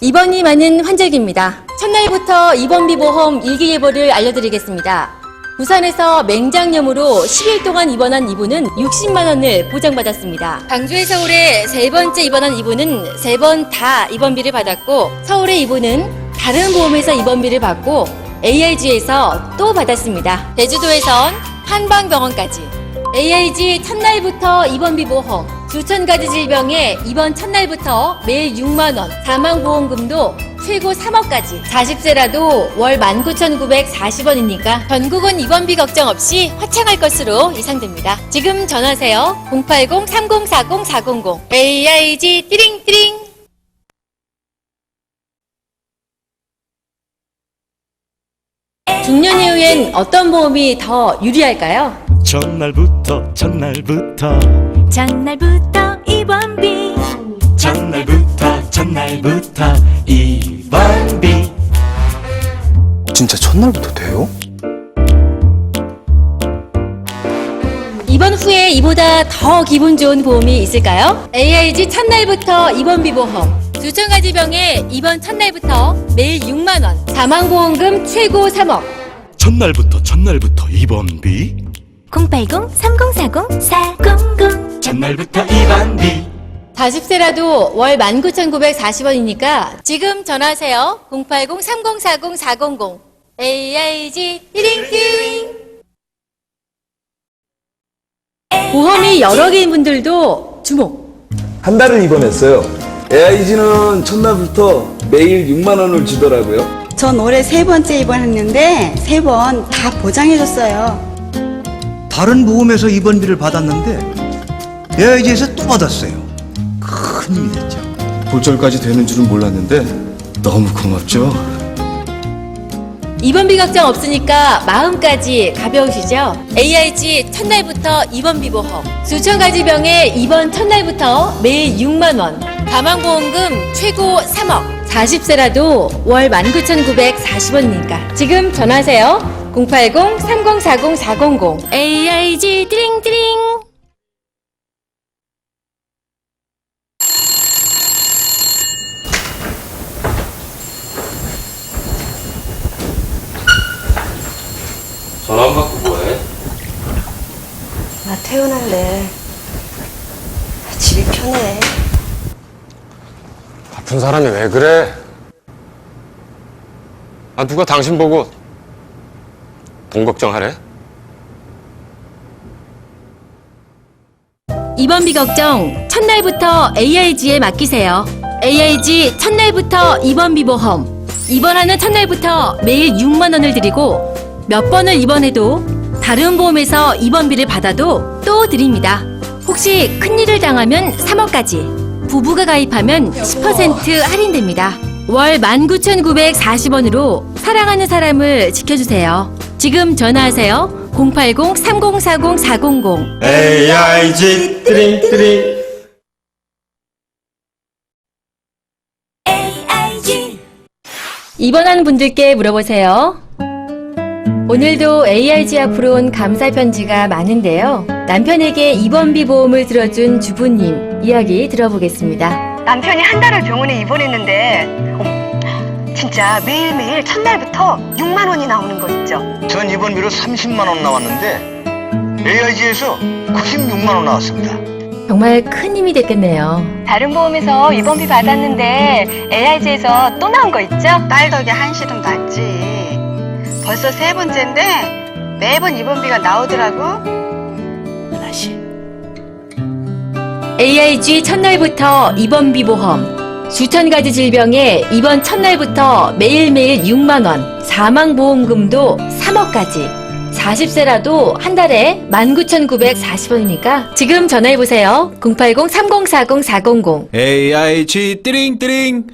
입원이 많은 환절기입니다. 첫날부터 입원비 보험 일기예보를 알려드리겠습니다. 부산에서 맹장염으로 10일 동안 입원한 이분은 60만 원을 보장받았습니다. 광주에서 올해 세 번째 입원한 이분은 세 번 다 입원비를 받았고 서울의 이분은 다른 보험에서 입원비를 받고 AIG에서 또 받았습니다. 제주도에선 한방병원까지 AIG 첫날부터 입원비 보험, 수천 가지 질병에 입원 첫날부터 매일 6만 원, 사망보험금도 최고 3억까지. 40세라도 월 19,940원이니까 전국은 입원비 걱정 없이 화창할 것으로 예상됩니다. 지금 전화하세요. 080-3040-400 AIG 띠링띠링 중년 이후엔 어떤 보험이 더 유리할까요? 전날부터 전날부터 전날부터 입원비 전날부터 전날부터 이번비 진짜 첫날부터 돼요? 입원 후에 이보다 더 기분 좋은 보험이 있을까요? AIG 첫날부터 입원 비 보험. 수천 가지 병에 입원 첫날부터 매일 6만 원. 사망보험금 최고 3억. 전날부터 전날부터 이번비 080-3040-400 전날부터 이번비 40세라도 월 19,940원이니까 지금 전화하세요. 080-3040-400 AIG 띠링띠링 보험이 여러 개인 분들도 주목. 한 달을 입원했어요. AIG는 첫날부터 매일 6만 원을 주더라고요. 전 올해 세 번째 입원했는데 세 번 다 보장해줬어요. 다른 보험에서 입원비를 받았는데 AIG에서 또 받았어요. 큰 힘이 됐죠. 골절까지 되는 줄은 몰랐는데 너무 고맙죠. 입원비 걱정 없으니까 마음까지 가벼우시죠? AIG 첫날부터 입원비 보험. 수천 가지 병에 입원 첫날부터 매일 6만 원. 가망보험금 최고 3억. 40세라도 월 19,940원이니까 지금 전화하세요. 080-3040-400 AIG 띠링띠링 전화 안 받고 뭐해? 나 태어날래. 집이 편해. 아픈 사람이 왜 그래? 아 누가 당신 보고 돈 걱정하래? 입원비 걱정 첫날부터 AIG에 맡기세요. AIG 첫날부터 입원비 보험. 입원하는 첫날부터 매일 6만 원을 드리고 몇 번을 입원해도 다른 보험에서 입원비를 받아도 또 드립니다. 혹시 큰일을 당하면 3억까지. 부부가 가입하면 10% 할인됩니다. 월 19,940원으로 사랑하는 사람을 지켜주세요. 지금 전화하세요. 080-3040-400 AIG 띠링띠링 AIG 입원한 분들께 물어보세요. 오늘도 AIG 앞으로 온 감사 편지가 많은데요. 남편에게 입원비 보험을 들어준 주부님 이야기 들어보겠습니다. 남편이 한 달을 병원에 입원했는데 진짜 매일매일 첫날부터 6만 원이 나오는 거 있죠. 전 입원비로 30만 원 나왔는데 AIG에서 96만 원 나왔습니다. 정말 큰 힘이 됐겠네요. 다른 보험에서 입원비 받았는데 AIG에서 또 나온 거 있죠? 딸 덕에 한시름 났지. 벌써 세 번째인데 매번 입원비가 나오더라고. AIG 첫날부터 입원비 보험. 수천 가지 질병에 입원 첫날부터 매일매일 6만 원, 사망 보험금도 3억까지. 40세라도 한 달에 19,940원이니까 지금 전화해 보세요. 080-3040-400 AIG 띠링띠링